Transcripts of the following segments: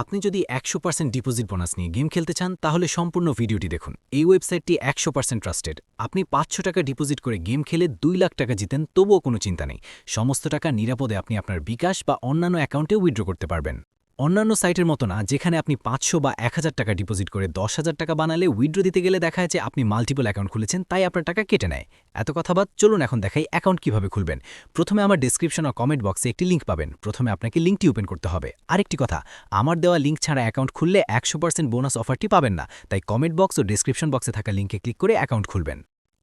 আপনি যদি একশো পার্সেন্ট ডিপোজিট বোনাস নিয়ে গেম খেলতে চান, তাহলে সম্পূর্ণ ভিডিওটি দেখুন। এই ওয়েবসাইটটি একশো পার্সেন্ট ট্রাস্টেড আপনি পাঁচশো টাকা ডিপোজিট করে গেম খেলে দুই লাখ টাকা জিতেন, তবুও কোনো চিন্তা নেই। সমস্ত টাকা নিরাপদে আপনি আপনার বিকাশ বা অন্যান্য অ্যাকাউন্টে উইথড্র করতে পারবেন। অন্যান্য সাইটের মতো না, যেখানে আপনি পাঁচশো বা এক হাজার টাকা ডিপোজিট করে দশ হাজার টাকা বানালে উইথড্র দিতে গেলে দেখা যাচ্ছে আপনি মাল্টিপল অ্যাকাউন্ট খুলেছেন, তাই আপনার টাকা কেটে নেয়। এত কথা বাদ, চলুন এখন দেখাই অ্যাকাউন্ট কীভাবে খুলবেন। প্রথমে আমার ডিসক্রিপশন ও কমেন্ট বক্সে একটি লিঙ্ক পাবেন। প্রথমে আপনাকে লিঙ্কটি ওপেন করতে হবে। আরেকটি কথা, আমার দেওয়া লিঙ্ক ছাড়া অ্যাকাউন্ট খুললে একশো পার্সেন্ট বোনাস অফারটি পাবেন না, তাই কমেন্ট বক্স ও ডিসক্রিপশন বক্সে থাকা লিঙ্কে ক্লিক করে অ্যাকাউন্ট খুলবেন।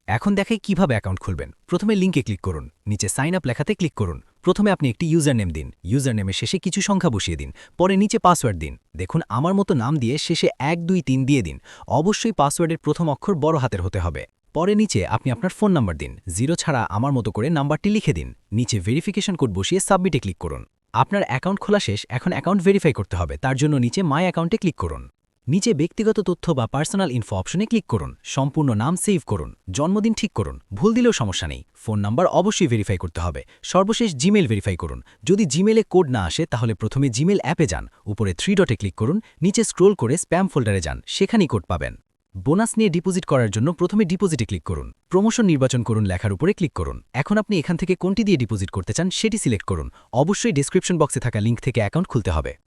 এখন দেখাই কীভাবে অ্যাকাউন্ট খুলবেন। প্রথমে লিঙ্কে ক্লিক করুন, নিচে সাইন আপ লেখাতে ক্লিক করুন। প্রথমে আপনি একটি ইউজার নেম দিন। ইউজার নেমের শেষে কিছু সংখ্যা বসিয়ে দিন। পরে নিচে পাসওয়ার্ড দিন। দেখুন, আমার মতো নাম দিয়ে শেষে এক, দুই, তিন দিয়ে দিন। অবশ্যই পাসওয়ার্ডের প্রথম অক্ষর বড় হাতের হতে হবে। পরে নিচে আপনি আপনার ফোন নাম্বার দিন। জিরো ছাড়া আমার মতো করে নাম্বারটি লিখে দিন। নিচে ভেরিফিকেশন কোড বসিয়ে সাবমিটে ক্লিক করুন। আপনার অ্যাকাউন্ট খোলা শেষ, এখন অ্যাকাউন্ট ভেরিফাই করতে হবে। তার জন্য নিচে মাই অ্যাকাউন্টে ক্লিক করুন। নিচে ব্যক্তিগত তথ্য বা পার্সোনাল ইনফো অপশনে ক্লিক করুন। সম্পূর্ণ নাম সেভ করুন। জন্মদিন ঠিক করুন। ভুল দিলেও সমস্যা নেই। ফোন নাম্বার অবশ্যই ভেরিফাই করতে হবে। সর্বশেষ জিমেল ভেরিফাই করুন। যদি জিমেলে কোড না আসে, তাহলে প্রথমে জিমেল অ্যাপে যান। উপরে থ্রি ডটে ক্লিক করুন। নিচে স্ক্রোল করে স্প্যাম ফোল্ডারে যান। সেখানেই কোড পাবেন। বোনাস নিয়ে ডিপোজিট করার জন্য প্রথমে ডিপোজিটে ক্লিক করুন। প্রমোশন নির্বাচন করুন লেখার উপরে ক্লিক করুন। এখন আপনি এখান থেকে কোনটি দিয়ে ডিপোজিট করতে চান, সেটি সিলেক্ট করুন। অবশ্যই ডিসক্রিপশন বক্সে থাকা লিঙ্ক থেকে অ্যাকাউন্ট খুলতে হবে।